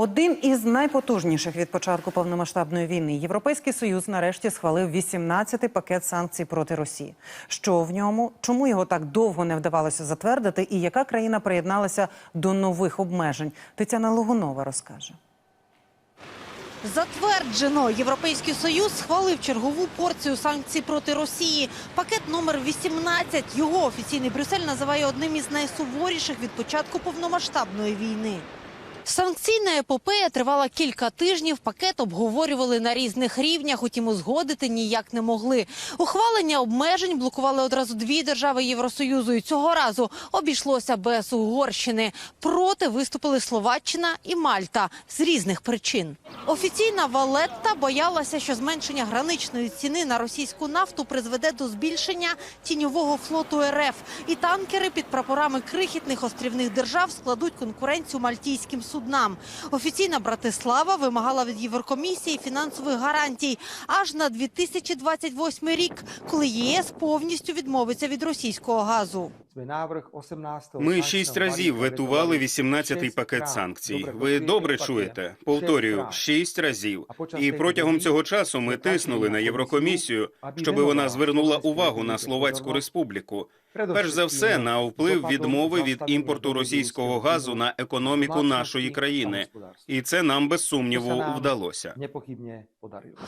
Один із найпотужніших від початку повномасштабної війни Європейський Союз нарешті схвалив 18-й пакет санкцій проти Росії. Що в ньому, чому його так довго не вдавалося затвердити, і яка країна приєдналася до нових обмежень? Тетяна Логунова розкаже. Затверджено. Європейський Союз схвалив чергову порцію санкцій проти Росії. Пакет номер 18. Його офіційний Брюссель називає одним із найсуворіших від початку повномасштабної війни. Санкційна епопея тривала кілька тижнів. Пакет обговорювали на різних рівнях, утім узгодити ніяк не могли. Ухвалення обмежень блокували одразу дві держави Євросоюзу. І цього разу обійшлося без Угорщини. Проти виступили Словаччина і Мальта з різних причин. Офіційна Валетта боялася, що зменшення граничної ціни на російську нафту призведе до збільшення тіньового флоту РФ. І танкери під прапорами крихітних острівних держав складуть конкуренцію мальтійським судам. Офіційна Братислава вимагала від Єврокомісії фінансових гарантій аж на 2028 рік, коли ЄС повністю відмовиться від російського газу. Ми шість разів ветували 18-й пакет санкцій. Ви добре чуєте? Повторюю, шість разів. І протягом цього часу ми тиснули на Єврокомісію, щоб вона звернула увагу на Словацьку республіку. Перш за все, на вплив відмови від імпорту російського газу на економіку нашої країни, і це нам без сумніву вдалося.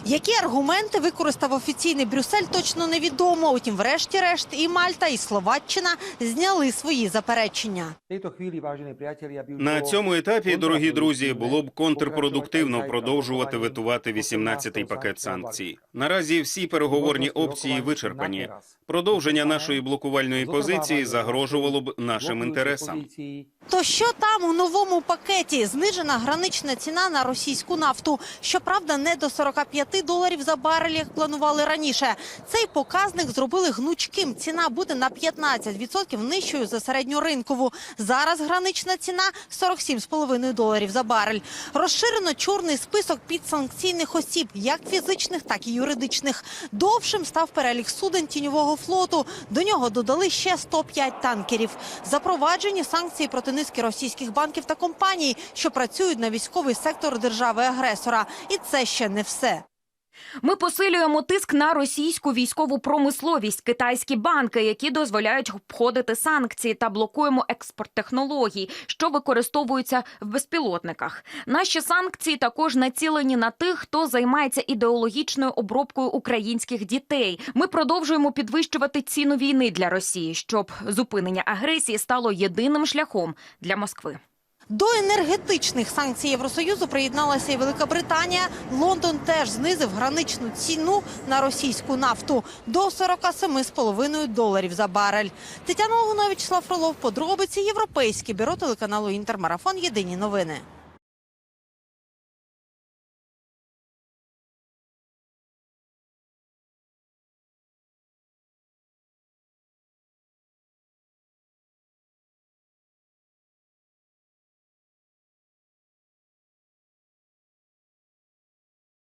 Які аргументи використав офіційний Брюссель, точно невідомо. Утім, врешті-решт, і Мальта, і Словаччина зняли свої заперечення. На цьому етапі, дорогі друзі, було б контрпродуктивно продовжувати ветувати 18-й пакет санкцій. Наразі всі переговорні опції вичерпані. Продовження нашої блокувальної позиції загрожувало б нашим інтересам. То що там у новому пакеті? Знижена гранична ціна на російську нафту. Щоправда, не до 45 доларів за барель, як планували раніше. Цей показник зробили гнучким. Ціна буде на 15% нижчою за середньоринкову. Зараз гранична ціна 47,5 доларів за барель. Розширено чорний список підсанкційних осіб, як фізичних, так і юридичних. Довшим став перелік суден тіньового флоту. До нього додали ще 105 танкерів. Запроваджені санкції проти низки російських банків та компаній, що працюють на військовий сектор держави-агресора. І це ще не все. Ми посилюємо тиск на російську військову промисловість, китайські банки, які дозволяють обходити санкції, та блокуємо експорт технологій, що використовуються в безпілотниках. Наші санкції також націлені на тих, хто займається ідеологічною обробкою українських дітей. Ми продовжуємо підвищувати ціну війни для Росії, щоб зупинення агресії стало єдиним шляхом для Москви. До енергетичних санкцій Євросоюзу приєдналася і Велика Британія. Лондон теж знизив граничну ціну на російську нафту до 47,5 доларів за барель. Тетяна Лугунович, Вячеслав Фролов, подробиці Європейське бюро телеканалу Інтермарафон. Єдині новини.